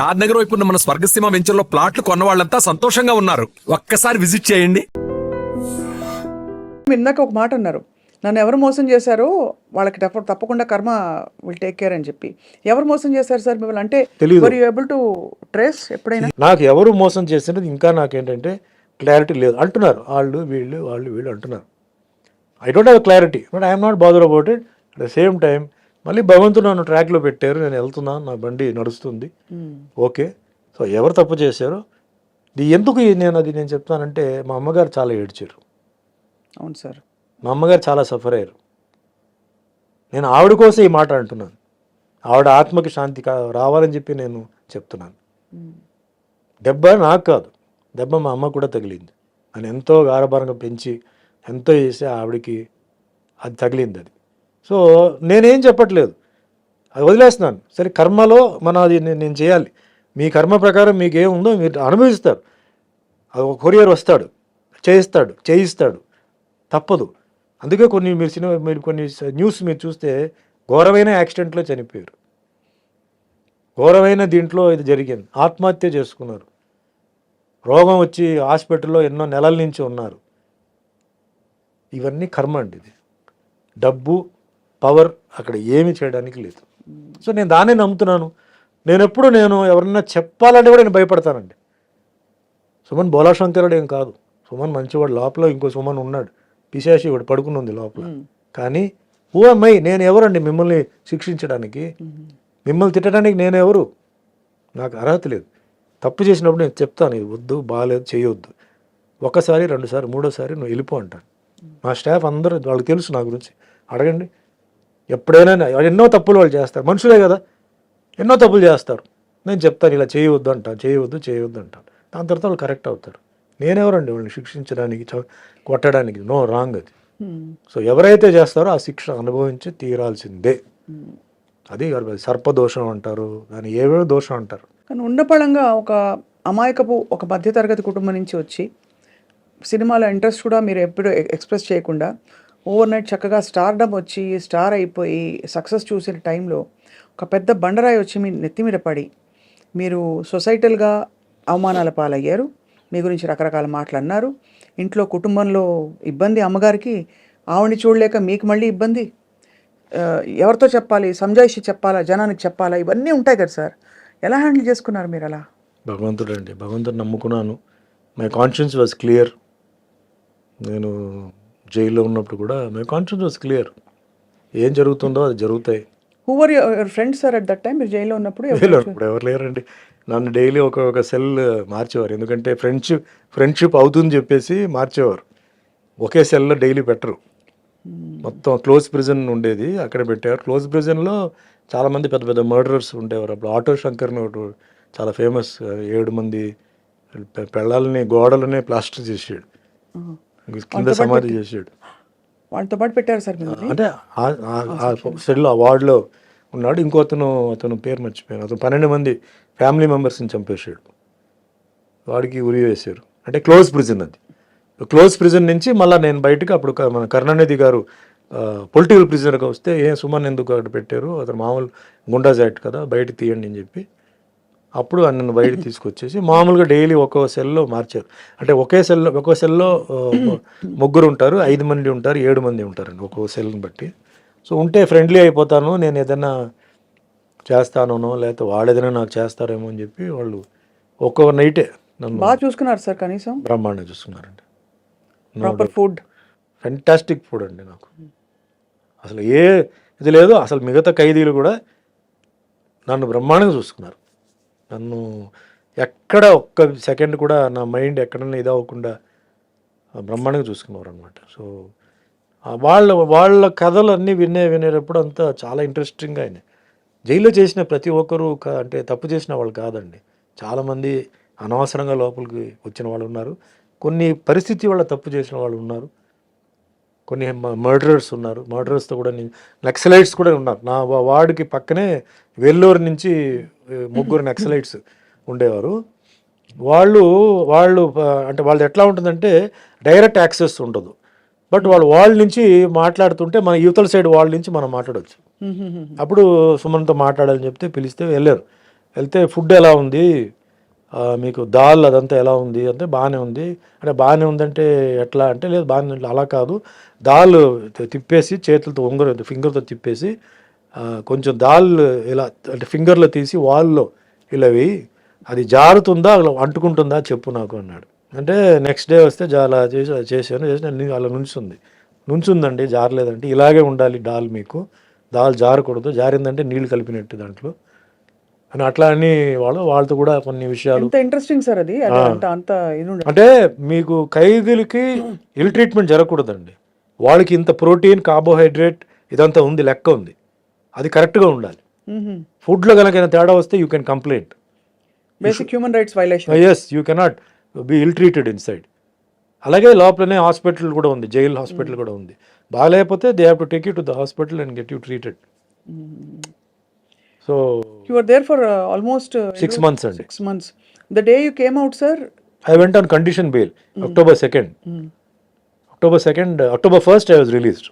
షాద్ నగర్ వైపు ఉన్న మన స్వర్గసీమ వెంచర్లో ప్లాట్లు కొన్న వాళ్ళంతా సంతోషంగా ఉన్నారు. ఒక్కసారి విజిట్ చేయండి. ఇందాక ఒక మాట అన్నారు. నన్ను ఎవరు మోసం చేశారో వాళ్ళకి తప్ప- తప్పకుండా కర్మ విల్ టేక్ కేర్ అని చెప్పి. ఎవరు మోసం చేశారు సార్ మిమ్మల్ని? అంటే ఏబుల్ టు ట్రేస్ ఎప్పుడైనా? నాకు ఎవరు మోసం చేసినది ఇంకా నాకేంటంటే క్లారిటీ లేదు. అంటున్నారు. వాళ్ళు వీళ్ళు వాళ్ళు వీళ్ళు అంటున్నారు. I don't have clarity but I'm not bother about it at the same time మళ్ళీ భగవంతుడు నన్ను ట్రాక్లో పెట్టారు నేను వెళ్తున్నాను నా బండి నడుస్తుంది. ఓకే. సో ఎవరు తప్పు చేశారో ఎందుకు నేను అది నేను చెప్తానంటే మా అమ్మగారు చాలా ఏడ్చారు. అవును సార్. మా అమ్మగారు చాలా సఫర్ అయ్యారు. నేను ఆవిడ కోసం ఈ మాట అంటున్నాను. ఆవిడ ఆత్మకి శాంతి కా రావాలని చెప్పి నేను చెప్తున్నాను. దెబ్బ నాకు కాదు. దెబ్బ మా అమ్మ కూడా తగిలింది. అని ఎంతో గారభారంగా పెంచి ఎంతో చేసి ఆవిడకి అది తగిలింది అది. సో నేనేం చెప్పట్లేదు. అది వదిలేస్తున్నాను. సరే కర్మలో మన అది నేను చేయాలి. మీ కర్మ ప్రకారం మీకు ఏముందో మీరు అనుభవిస్తారు. అది ఒక కొరియర్ వస్తాడు. చేయిస్తాడు. చేయిస్తాడు. తప్పదు. అందుకే కొన్ని మీరు సినిమా మీరు కొన్ని న్యూస్ మీరు చూస్తే ఘోరమైన యాక్సిడెంట్లో చనిపోయారు. ఘోరమైన దీంట్లో ఇది జరిగింది. ఆత్మహత్య చేసుకున్నారు. రోగం వచ్చి హాస్పిటల్లో ఎన్నో నెలల నుంచి ఉన్నారు. ఇవన్నీ కర్మ అండి ఇది. డబ్బు పవర్ అక్కడ ఏమీ చేయడానికి లేదు. సో నేను దాన్నే నమ్ముతున్నాను. నేను ఎప్పుడు నేను ఎవరన్నా చెప్పాలంటే కూడా నేను భయపడతానండి. సుమన్ బోలాశంకరుడు ఏం కాదు. సుమన్ మంచివాడు లోపల ఇంకో సుమన్ ఉన్నాడు. పిశాసి వాడు పడుకుని ఉంది లోపల కానీ ఓ అమ్మాయి నేను ఎవరండి మిమ్మల్ని శిక్షించడానికి? మిమ్మల్ని తిట్టడానికి నేను ఎవరు? నాకు అర్హత లేదు. తప్పు చేసినప్పుడు నేను చెప్తాను ఇది వద్దు బాగాలేదు చేయొద్దు. ఒకసారి రెండుసారి మూడోసారి నువ్వు వెళ్ళిపో అంటాను మా స్టాఫ్ అందరూ వాళ్ళకి తెలుసు నా గురించి. అడగండి. ఎప్పుడైనా ఎన్నో తప్పులు వాళ్ళు చేస్తారు. మనుషులే కదా. ఎన్నో తప్పులు చేస్తారు. నేను చెప్తాను ఇలా చేయవద్దు అంటాను చేయవద్దు చేయవద్దు అంటాను దాని తర్వాత వాళ్ళు కరెక్ట్ అవుతారు. నేనెవరండి వాళ్ళని శిక్షించడానికి కొట్టడానికి? నో రాంగ్ అది. సో ఎవరైతే చేస్తారో ఆ శిక్ష అనుభవించి తీరాల్సిందే. అది సర్పదోషం అంటారు దాన్ని ఏవేవో దోషం అంటారు. కానీ ఉన్నపళంగా ఒక అమాయకపు ఒక మధ్యతరగతి కుటుంబం నుంచి వచ్చి సినిమాలో ఇంట్రెస్ట్ కూడా మీరు ఎప్పుడు ఎక్స్ప్రెస్ చేయకుండా ఓవర్ నైట్ చక్కగా స్టార్డమ్ వచ్చి స్టార్ అయిపోయి సక్సెస్ చూసిన టైంలో ఒక పెద్ద బండరాయి వచ్చి మీ నెత్తి మీద పడి మీరు సొసైటల్గా అవమానాల పాలయ్యారు మీ గురించి రకరకాల మాటలు అన్నారు. ఇంట్లో కుటుంబంలో ఇబ్బంది అమ్మగారికి ఆవిడని చూడలేక మీకు మళ్ళీ ఇబ్బంది? ఎవరితో చెప్పాలి? సంజాయిషి చెప్పాలా? జనానికి చెప్పాలా? ఇవన్నీ ఉంటాయి కదా సార్. ఎలా హ్యాండిల్ చేసుకున్నారు మీరు అలా? భగవంతుడు అండి భగవంతుడు నమ్ముకున్నాను. My conscience was clear. నేను జైల్లో ఉన్నప్పుడు కూడా మై కాన్షియన్స్ వాజ్ క్లియర్ ఏం జరుగుతుందో అది జరుగుతాయి. Who are your friends sir at that time మీరు జైల్లో ఉన్నప్పుడు ఇప్పుడు ఎవరు లేరండి. నన్ను డైలీ ఒక ఒక సెల్ మార్చేవారు. ఎందుకంటే ఫ్రెండ్షిప్ ఫ్రెండ్షిప్ అవుతుంది చెప్పేసి మార్చేవారు. ఒకే సెల్లో డైలీ పెట్టరు. మొత్తం క్లోజ్ ప్రిజన్ ఉండేది అక్కడ పెట్టారు క్లోజ్ ప్రిజన్లో చాలామంది పెద్ద పెద్ద మర్డరర్స్ ఉండేవారు. అప్పుడు ఆటో శంకర్ చాలా ఫేమస్ ఏడు మంది పెళ్ళాలని గోడలనే ప్లాస్టర్ చేసాడు కింద సమాధి చేసాడు వాళ్ళతో పాటు పెట్టారు సార్ అంటే సెల్ ఆ వార్డులో ఉన్నాడు. ఇంకో అతను అతను పేరు మర్చిపోయాను. అతను పన్నెండు మంది ఫ్యామిలీ మెంబర్స్ని చంపేశాడు. వాడికి ఉరి వేశారు. అంటే క్లోజ్ ప్రిజన్ అది. క్లోజ్ ప్రిజన్ నుంచి మళ్ళీ నేను బయటకు అప్పుడు మన కరుణానిధి గారు పొలిటికల్ ప్రిజనర్గా వస్తే ఏ సుమన్ ఎందుకు అక్కడ పెట్టారు? అతను మామూలు గుండాజ్ యాక్ట్ కదా బయట తీయండి అని చెప్పి అప్పుడు నన్ను బయట తీసుకొచ్చేసి మామూలుగా డైలీ ఒక్కో సెల్లో మార్చారు. అంటే ఒకే సెల్లో ఒక్కో సెల్లో ముగ్గురు ఉంటారు ఐదు మంది ఉంటారు ఏడు మంది ఉంటారండి ఒక్కో సెల్ని బట్టి. సో ఉంటే ఫ్రెండ్లీ అయిపోతాను నేను ఏదైనా చేస్తానో లేకపోతే వాళ్ళు ఏదైనా నాకు చేస్తారేమో అని చెప్పి వాళ్ళు ఒక్కో నైటే నన్ను బాగా చూసుకున్నారు సార్ కనీసం? బ్రహ్మాండంగా చూస్తున్నారండి ప్రాపర్ ఫుడ్ ఫెంటాస్టిక్ ఫుడ్ అండి నాకు. అసలు ఏ ఇది లేదు అసలు మిగతా ఖైదీలు కూడా నన్ను బ్రహ్మాండంగా చూసుకున్నారు. నన్ను ఎక్కడ ఒక్క సెకండ్ కూడా నా మైండ్ ఎక్కడన్నా ఇది అవ్వకుండా బ్రహ్మాండంగా చూసుకున్నారు అనమాట సో వాళ్ళ వాళ్ళ కథలు అన్నీ వినే వినేటప్పుడు అంతా చాలా ఇంట్రెస్టింగ్గా అయినాయి. జైల్లో చేసిన ప్రతి ఒక్కరూ క- అంటే తప్పు చేసిన వాళ్ళు కాదండి. చాలామంది అనవసరంగా లోపలికి వచ్చిన వాళ్ళు ఉన్నారు. కొన్ని పరిస్థితి వల్ల తప్పు చేసిన వాళ్ళు ఉన్నారు. కొన్ని మర్డరర్స్ ఉన్నారు. మర్డరర్స్తో కూడా నేను నక్సలైట్స్ కూడా ఉన్నారు. నా వాడికి వార్డుకి పక్కనే వెల్లూరు నుంచి ముగ్గురు నక్సలైట్స్ ఉండేవారు. వాళ్ళు వాళ్ళు అంటే వాళ్ళది ఎట్లా ఉంటుందంటే డైరెక్ట్ యాక్సెస్ ఉండదు. బట్ వాళ్ళు వాళ్ళ నుంచి మాట్లాడుతుంటే మన యువతల సైడ్ వాళ్ళ నుంచి మనం మాట్లాడవచ్చు అప్పుడు సుమన్తో మాట్లాడాలని చెప్తే పిలిస్తే వెళ్ళారు. వెళ్తే ఫుడ్ ఎలా ఉంది? మీకు దాల్ అదంతా ఎలా ఉంది? అంటే బాగానే ఉంది. అంటే బాగానే ఉందంటే ఎట్లా? అంటే లేదు బాగానే అలా కాదు. దాల్ తిప్పేసి చేతులతో ఉంగర ఫింగర్తో తిప్పేసి కొంచెం దాల్ ఇలా అంటే ఫింగర్లో తీసి వాల్లో ఇలా వేయి. అది జారుతుందా అలా అంటుకుంటుందా చెప్పు నాకు అన్నాడు. అంటే నెక్స్ట్ డే వస్తే అలా చేసి చేశాను చేసి నేను అలా నుంచుంది. నుంచుందండి జారలేదంటే ఇలాగే ఉండాలి డాల్ మీకు. దాల్ జారకూడదు జారిందంటే నీళ్ళు కలిపినట్టు దాంట్లో. అని అట్లా అని వాళ్ళు వాళ్ళతో కూడా కొన్ని విషయాలు ఇంట్రెస్టింగ్ సార్ అది. అంత అంటే మీకు ఖైదీలకి ఇల్ ట్రీట్మెంట్ జరగకూడదండి. వాళ్ళకి ఇంత ప్రోటీన్ కార్బోహైడ్రేట్ ఇదంతా ఉంది లెక్క ఉంది. అది కరెక్ట్గా ఉండాలి. ఫుడ్లో కనుక తేడా వస్తే you can complaint. Basic human rights violation yes you cannot be ill treated inside అలాగే లోపలనే హాస్పిటల్ కూడా ఉంది జైల్ హాస్పిటల్ కూడా ఉంది. బాగాలేకపోతే they have to take you to the hospital and get you treated so you are there for almost six months అండి. Six months the day you came out sir I went on condition bail October second October second October first I was released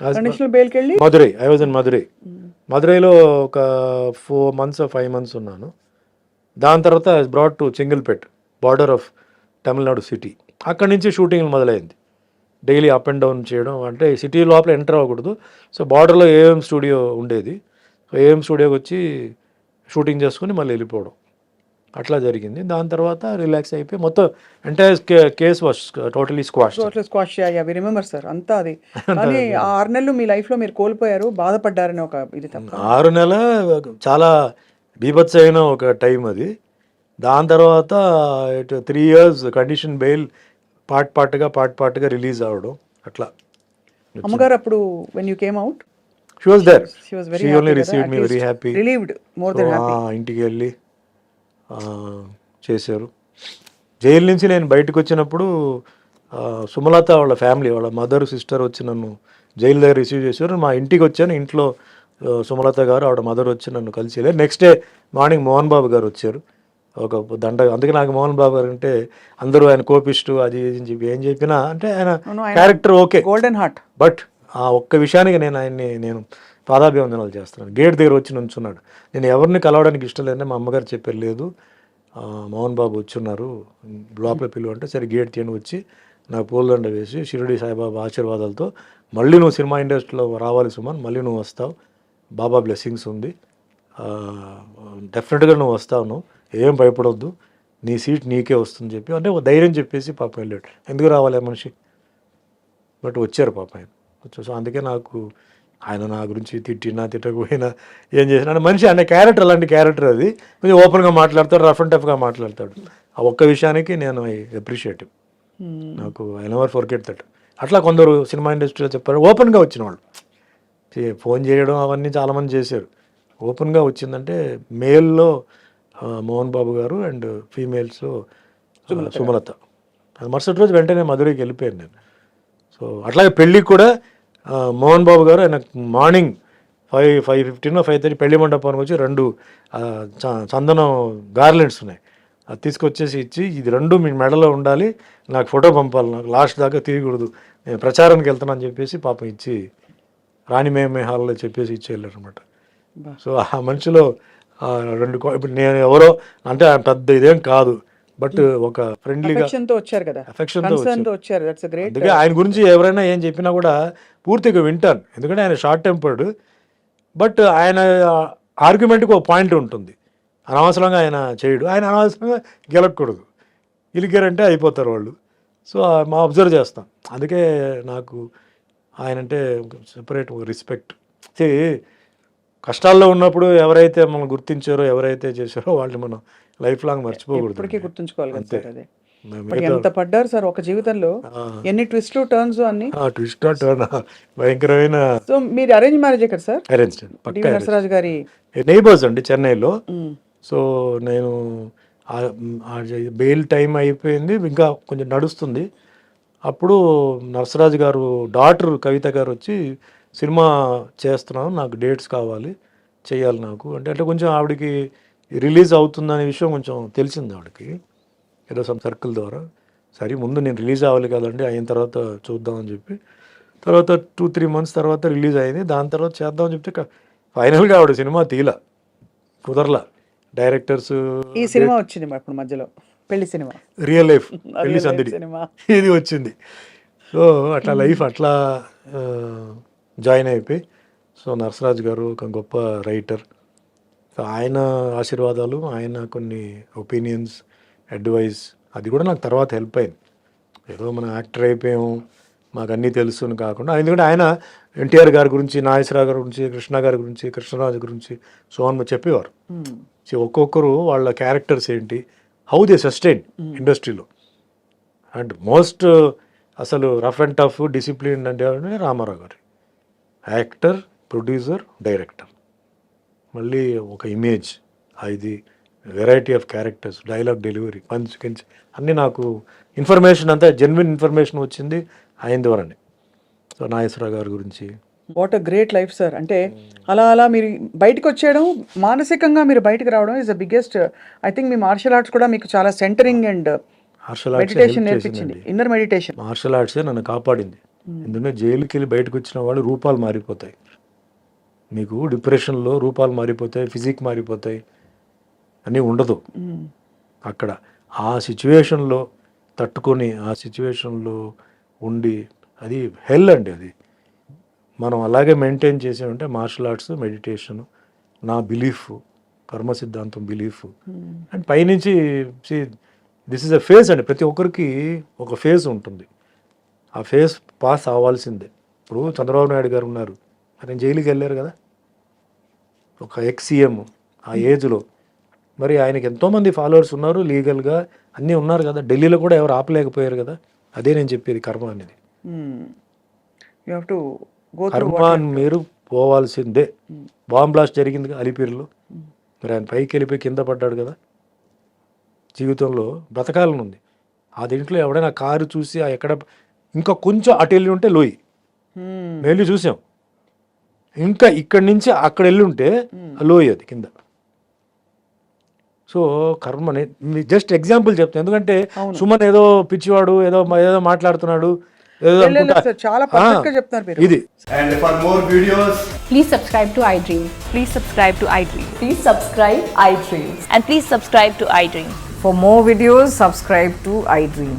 conditional బెయిల్కి వెళ్ళి Madurai I was in Madurai మదురైలో ఒక four months five months ఉన్నాను. దాని తర్వాత brought to Chingleput border of Tamil Nadu city అక్కడి నుంచి shooting మొదలైంది. Daily up and down చేయడం అంటే సిటీ లోపల ఎంటర్ అవ్వకూడదు. సో బార్డర్లో ఏఎం స్టూడియో ఉండేది. సో ఏఎం స్టూడియోకి వచ్చి షూటింగ్ చేసుకుని మళ్ళీ వెళ్ళిపోవడం. అట్లా జరిగింది. దాని తర్వాత రిలాక్స్ అయిపోయి మొత్తం entire case was totally squash. Total squash అవి రిమెంబర్ సార్ అంతా అది. కానీ ఆరు నెలలు మీ లైఫ్లో మీరు కోల్పోయారు బాధపడ్డారని ఒక ఇది ఆరు నెల చాలా బీభత్సమైన ఒక టైం అది. దాని తర్వాత ఇటు three years condition bail part పార్ట్గా part పార్ట్గా రిలీజ్ అవ్వడం అట్లా. అమ్మగారు అప్పుడు when you came out she was there she was very she only receive me very happy relieved more than happy ఇంటికి వెళ్ళి చేశారు. జైలు నుంచి నేను బయటకు వచ్చినప్పుడు సుమలత వాళ్ళ ఫ్యామిలీ వాళ్ళ మదర్ సిస్టర్ వచ్చి నన్ను జైలు దగ్గర రిసీవ్ చేశారు. మా ఇంటికి వచ్చాను ఇంట్లో సుమలత గారు ఆవిడ మదర్ వచ్చి నన్ను కలిసి వెళ్ళారు. Next day morning Mohan Babu గారు వచ్చారు. ఒక దండ అందుకే నాకు మోహన్ బాబు గారు అంటే అందరూ ఆయన కోపిస్టు అది ఇది అని చెప్పి ఏం చెప్పినా అంటే ఆయన character okay golden heart but ఆ ఒక్క విషయానికి నేను ఆయన్ని నేను పాదాభివందనాలు చేస్తున్నాను గేట్ దగ్గర వచ్చి నుంచున్నాడు. నేను ఎవరిని కలవడానికి ఇష్టం లేదని మా అమ్మగారు చెప్పారు లేదు మోహన్ బాబు వచ్చున్నారు లోపల పిలువ అంటే సరే గేట్ తీయని వచ్చి నాకు పూలదండ వేసి షిరిడి సాయిబాబా ఆశీర్వాదాలతో మళ్ళీ నువ్వు సినిమా ఇండస్ట్రీలో రావాలి సుమన్ మళ్ళీ నువ్వు వస్తావు బాబా బ్లెస్సింగ్స్ ఉంది డెఫినెట్గా నువ్వు వస్తావు నువ్వు ఏం భయపడొద్దు నీ సీట్ నీకే వస్తుంది చెప్పి అంటే ఒక ధైర్యం చెప్పేసి పాప వెళ్ళాడు. ఎందుకు రావాలి మనిషి? బట్ వచ్చారు పాప ఆయన. సో అందుకే నాకు ఆయన నా గురించి తిట్టినా తిట్టకపోయినా ఏం చేసినా. మనిషి అంటే క్యారెక్టర్ అలాంటి క్యారెక్టర్ అది. కొంచెం ఓపెన్గా మాట్లాడతాడు రఫ్ అండ్ టఫ్గా మాట్లాడతాడు. ఆ ఒక్క విషయానికి నేను ఐ అప్రిషియేట్ నాకు ఐ నెవర్ ఫర్గెట్ దట్ అట్లా కొందరు సినిమా ఇండస్ట్రీలో చెప్పారు. ఓపెన్గా వచ్చిన వాళ్ళు. ఫోన్ చేయడం అవన్నీ చాలామంది చేశారు. ఓపెన్గా వచ్చిందంటే మేల్లో మోహన్ బాబు గారు అండ్ ఫీమేల్స్లో సుమలత. అది మరుసటి రోజు వెంటనే మధురైకి వెళ్ళిపోయాను నేను. సో అట్లాగే పెళ్ళికి కూడా మోహన్ బాబు గారు ఆయన morning five five fifteen five thirty పెళ్ళి మండపానికి వచ్చి రెండు చందనం గార్లెండ్స్ ఉన్నాయి. అది తీసుకొచ్చేసి ఇచ్చి ఇది రెండు మీ మెడలో ఉండాలి నాకు ఫోటో పంపాలి నాకు లాస్ట్ దాకా తీయకూడదు నేను ప్రచారానికి వెళ్తాను అని చెప్పేసి పాపం ఇచ్చి రాణిమేమే హాల్లో చెప్పేసి ఇచ్చి వెళ్ళారు అనమాట. సో ఆ మనిషిలో రెండు ఇప్పుడు నేను ఎవరో అంటే పెద్ద ఇదేం కాదు. బట్ ఒక ఫ్రెండ్లీగా తో వచ్చారు కదా. తో వచ్చారు. దట్స్ గ్రేట్ అందుకే ఆయన గురించి ఎవరైనా ఏం చెప్పినా కూడా పూర్తిగా వింటాను. ఎందుకంటే ఆయన షార్ట్ టెంపర్డ్ బట్ ఆయన ఆర్గ్యుమెంట్కి ఒక పాయింట్ ఉంటుంది. అనవసరంగా ఆయన చేయడు. ఆయన అనవసరంగా గెలకూడదు. గెలికారంటే అయిపోతారు వాళ్ళు. సో మా అబ్జర్వ్ చేస్తాం. అందుకే నాకు ఆయన అంటే సెపరేట్ రెస్పెక్ట్ కష్టాల్లో ఉన్నప్పుడు ఎవరైతే మనం గుర్తించారో ఎవరైతే చేశారో వాళ్ళని మనం లైఫ్ లాంగ్ మర్చిపోకూడదు. ఇప్పటికీ గుర్తుంచుకోవాలి సార్ అదే. ఎంత పడ్డారు సార్ ఒక జీవితంలో? ఎన్ని ట్విస్ట్లు టర్న్స్ అన్ని? ఆ ట్విస్ట్ టర్న్ భయంకరమైన సో మీరు అరేంజ్ మ్యారేజ్ కదా సార్? అరేంజ్ నరసరాజు గారి నైబర్స్ అండి చెన్నైలో. సో నేను బెయిల్ టైం అయిపోయింది. ఇంకా కొంచెం నడుస్తుంది. అప్పుడు నరసరాజు గారు డాటర్ కవిత గారు వచ్చి సినిమా చేస్తున్నాను నాకు డేట్స్ కావాలి చేయాలి నాకు. అంటే అంటే కొంచెం ఆవిడకి రిలీజ్ అవుతుందనే విషయం కొంచెం తెలిసింది ఆవిడకి ఏదో సమ్ సర్కిల్ ద్వారా. సరే ముందు నేను రిలీజ్ అవ్వాలి కదండి అయిన తర్వాత చూద్దామని చెప్పి. తర్వాత టూ త్రీ మంత్స్ తర్వాత రిలీజ్ అయింది. దాని తర్వాత చేద్దామని చెప్తే ఫైనల్గా ఆవిడ సినిమా తీల కుదరలా. డైరెక్టర్స్ ఈ సినిమా వచ్చింది ఇప్పుడు మధ్యలో పెళ్ళి సినిమా. రియల్ లైఫ్ పెళ్ళి సందడి. సినిమా. ఇది వచ్చింది. సో అట్లా లైఫ్ అట్లా జాయిన్ అయిపోయి సో నరసరాజు గారు ఒక గొప్ప రైటర్ సో ఆయన ఆశీర్వాదాలు ఆయన కొన్ని ఒపీనియన్స్ అడ్వైస్ అది కూడా నాకు తర్వాత హెల్ప్ అయింది. ఏదో మనం యాక్టర్ అయిపోయాం మాకు అన్నీ తెలుసు అని కాకుండా ఎందుకంటే ఆయన ఎన్టీఆర్ గారి గురించి నాగేశ్వరరావు గారి గురించి కృష్ణ గారి గురించి కృష్ణరాజు గురించి సో అని చెప్పేవారు. సో ఒక్కొక్కరు వాళ్ళ క్యారెక్టర్స్ ఏంటి హౌ దే సస్టైన్ ఇండస్ట్రీలో అండ్ మోస్ట్ అసలు రఫ్ అండ్ టఫ్ డిసిప్లిన్ అంటే రామారావు గారు. Actor producer director. మళ్ళీ ఒక ఇమేజ్ ఇది variety of characters dialogue delivery punch కించ్ అన్నీ నాకు ఇన్ఫర్మేషన్ అంతా జెన్యున్ ఇన్ఫర్మేషన్ వచ్చింది ఆయన ద్వారానే. సో నాగేశ్వరరావు గారి గురించి. What a great life sir అంటే అలా అలా మీరు బయటకు వచ్చేయడం మానసికంగా మీరు బయటకు రావడం is the biggest I think me martial arts కూడా మీకు చాలా centering and martial arts meditation నేర్పించింది. ఇన్నర్ మెడిటేషన్ మార్షల్ ఆర్ట్సే నన్ను కాపాడింది. ఎందుకంటే జైలుకి వెళ్ళి బయటకు వచ్చిన వాళ్ళు రూపాలు మారిపోతాయి. మీకు డిప్రెషన్లో రూపాలు మారిపోతాయి ఫిజిక్ మారిపోతాయి అన్నీ ఉండదు. అక్కడ ఆ సిచ్యువేషన్లో తట్టుకొని ఆ సిచ్యువేషన్లో ఉండి అది హెల్ అండి అది. మనం అలాగే మెయింటైన్ చేసామంటే మార్షల్ ఆర్ట్స్ మెడిటేషన్ నా బిలీఫ్ కర్మ సిద్ధాంతం బిలీఫ్. అండ్ పైనుంచి దిస్ ఇస్ అ ఫేజ్ అండి. ప్రతి ఒక్కరికి ఒక ఫేజ్ ఉంటుంది. ఆ ఫేజ్ పాస్ అవ్వాల్సిందే. ఇప్పుడు చంద్రబాబు నాయుడు గారు ఉన్నారు. ఆయన జైలుకి వెళ్ళారు కదా? ఒక ఎక్స్ సీఎం ఆ ఏజ్లో. మరి ఆయనకి ఎంతోమంది ఫాలోవర్స్ ఉన్నారు లీగల్గా అన్నీ ఉన్నారు కదా. ఢిల్లీలో కూడా ఎవరు ఆపలేకపోయారు కదా? అదే నేను చెప్పేది కర్మ అనేది. కర్మ మీరు పోవాల్సిందే. బాంబ్ బ్లాస్ట్ జరిగింది అలిపిరిలో. మరి ఆయన పైకి వెళ్ళిపోయి కింద పడ్డాడు కదా? జీవితంలో బ్రతకాలని ఉంది. ఆ దీంట్లో ఎవడైనా కారు చూసి ఆ ఎక్కడ ఇంకా కొంచెం అటు వెళ్ళి ఉంటే లోయ్. మెయిన్లీ చూసాం ఇంకా ఇక్కడి నుంచి అక్కడ వెళ్ళి ఉంటే లోయ అది కింద. సో కర్మని జస్ట్ ఎగ్జాంపుల్ చెప్తాను ఎందుకంటే సుమన్ ఏదో పిచ్చివాడు ఏదో ఏదో మాట్లాడుతున్నాడు చాలా చెప్తారు ఇది for more. Videos please subscribe to I Dream please subscribe to I Dream please subscribe I Dream and please subscribe to I Dream for more videos subscribe to I Dream